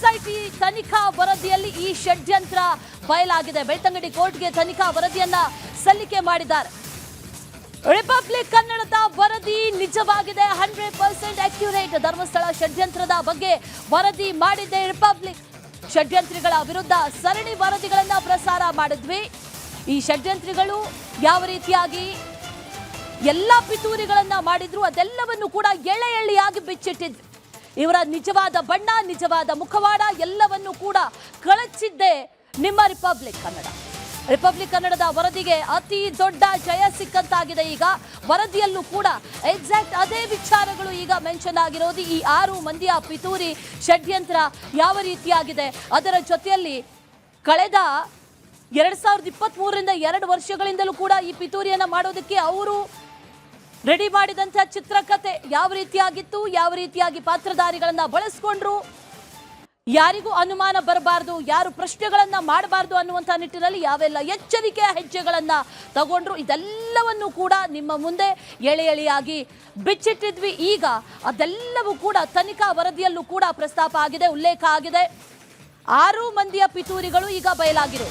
SIT ತನಿಖಾ ವರದಿಯಲ್ಲಿ ಈ ಷಡ್ಯಂತ್ರ ಬಯಲಾಗಿದೆ. ಬೆಳ್ತಂಗಡಿ ಕೋರ್ಟ್ಗೆ ತನಿಖಾ ವರದಿಯನ್ನ ಸಲ್ಲಿಕೆ ಮಾಡಿದ್ದಾರೆ. ರಿಪಬ್ಲಿಕ್ ಕನ್ನಡದ ವರದಿ ನಿಜವಾಗಿದೆ. ಹಂಡ್ರೆಡ್ ಪರ್ಸೆಂಟ್ ಅಕ್ಯುರೇಟ್ ಧರ್ಮಸ್ಥಳ ಷಡ್ಯಂತ್ರದ ಬಗ್ಗೆ ವರದಿ ಮಾಡಿದೆ ರಿಪಬ್ಲಿಕ್ ಷಡ್ಯಂತ್ರಿಗಳ ವಿರುದ್ಧ ಸರಣಿ ವರದಿಗಳನ್ನ ಪ್ರಸಾರ ಮಾಡಿದ್ವಿ. ಈ ಷಡ್ಯಂತ್ರಿಗಳು ಯಾವ ರೀತಿಯಾಗಿ ಎಲ್ಲ ಪಿತೂರಿಗಳನ್ನ ಮಾಡಿದ್ರು ಅದೆಲ್ಲವನ್ನು ಕೂಡ ಎಳೆ ಎಳೆಯಾಗಿ ಬಿಚ್ಚಿಟ್ಟಿದ್ವಿ. ಇವರ ನಿಜವಾದ ಬಣ್ಣ, ನಿಜವಾದ ಮುಖವಾಡ ಎಲ್ಲವನ್ನು ಕೂಡ ಕಳಚಿದ್ದೆ ನಿಮ್ಮ ರಿಪಬ್ಲಿಕ್ ಕನ್ನಡ. ರಿಪಬ್ಲಿಕ್ ಕನ್ನಡದ ವರದಿಗೆ ಅತಿ ದೊಡ್ಡ ಜಯ ಸಿಕ್ಕಂತಾಗಿದೆ ಈಗ. ವರದಿಯಲ್ಲೂ ಕೂಡ ಎಕ್ಸಾಕ್ಟ್ ಅದೇ ವಿಚಾರಗಳು ಈಗ ಮೆನ್ಷನ್ ಆಗಿರೋದು. ಈ ಆರು ಮಂದಿಯ ಪಿತೂರಿ ಷಡ್ಯಂತ್ರ ಯಾವ ರೀತಿಯಾಗಿದೆ? ಅದರ ಜೊತೆಯಲ್ಲಿ ಕಳೆದ ಎರಡ್ ಸಾವಿರದ ಇಪ್ಪತ್ತ್ ಮೂರರಿಂದ ಎರಡು ವರ್ಷಗಳಿಂದಲೂ ಕೂಡ ಈ ಪಿತೂರಿಯನ್ನು ಮಾಡೋದಕ್ಕೆ ಅವರು ರೆಡಿ ಮಾಡಿದಂಥ ಚಿತ್ರಕಥೆ ಯಾವ ರೀತಿಯಾಗಿತ್ತು? ಯಾವ ರೀತಿಯಾಗಿ ಪಾತ್ರಧಾರಿಗಳನ್ನ ಬಳಸ್ಕೊಂಡ್ರು? ಯಾರಿಗೂ ಅನುಮಾನ ಬರಬಾರ್ದು, ಯಾರು ಪ್ರಶ್ನೆಗಳನ್ನ ಮಾಡಬಾರ್ದು ಅನ್ನುವಂಥ ನಿಟ್ಟಿನಲ್ಲಿ ಯಾವೆಲ್ಲ ಎಚ್ಚರಿಕೆಯ ಹೆಜ್ಜೆಗಳನ್ನ ತಗೊಂಡ್ರು, ಇದೆಲ್ಲವನ್ನು ಕೂಡ ನಿಮ್ಮ ಮುಂದೆ ಎಳೆ ಎಳೆಯಾಗಿ ಬಿಚ್ಚಿಟ್ಟಿದ್ವಿ. ಈಗ ಅದೆಲ್ಲವೂ ಕೂಡ ತನಿಖಾ ವರದಿಯಲ್ಲೂ ಕೂಡ ಪ್ರಸ್ತಾಪ ಆಗಿದೆ, ಉಲ್ಲೇಖ ಆಗಿದೆ. ಆರು ಮಂದಿಯ ಪಿತೂರಿಗಳು ಈಗ ಬಯಲಾಗಿರು